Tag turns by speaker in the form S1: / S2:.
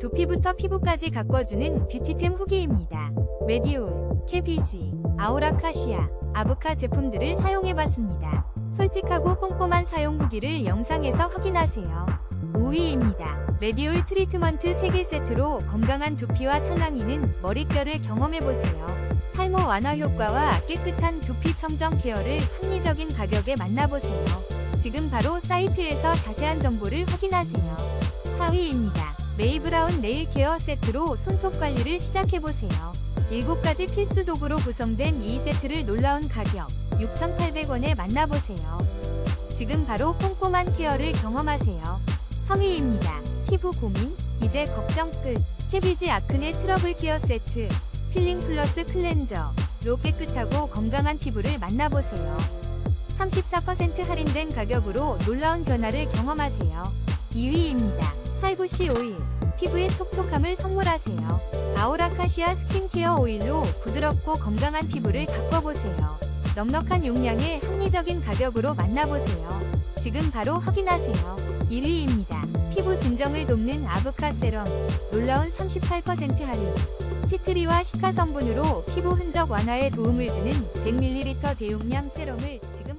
S1: 두피부터 피부까지 가꿔주는 뷰티템 후기입니다. 메디올, 캐비지, 아우라카시아, 아브카 제품들을 사용해봤습니다. 솔직하고 꼼꼼한 사용 후기를 영상에서 확인하세요. 5위입니다. 메디올 트리트먼트 3개 세트로 건강한 두피와 찰랑이는 머릿결을 경험해보세요. 탈모 완화 효과와 깨끗한 두피 청정 케어를 합리적인 가격에 만나보세요. 지금 바로 사이트에서 자세한 정보를 확인하세요. 4위입니다. 메이브라운 네일 케어 세트로 손톱 관리를 시작해보세요. 7가지 필수 도구로 구성된 이 세트를 놀라운 가격 6,800원에 만나보세요. 지금 바로 꼼꼼한 케어를 경험하세요. 3위입니다. 피부 고민? 이제 걱정 끝. 캐비지 아크네 트러블 케어 세트. 필링 플러스 클렌저 로 깨끗하고 건강한 피부를 만나보세요. 34% 할인된 가격으로 놀라운 변화를 경험하세요. 2위입니다. 살구씨 오일. 피부의 촉촉함을 선물하세요. 아우라카시아 스킨케어 오일로 부드럽고 건강한 피부를 가꿔보세요. 넉넉한 용량에 합리적인 가격으로 만나보세요. 지금 바로 확인하세요. 1위입니다. 피부 진정을 돕는 아브카 세럼. 놀라운 38% 할인. 티트리와 시카 성분으로 피부 흔적 완화에 도움을 주는 100ml 대용량 세럼을 지금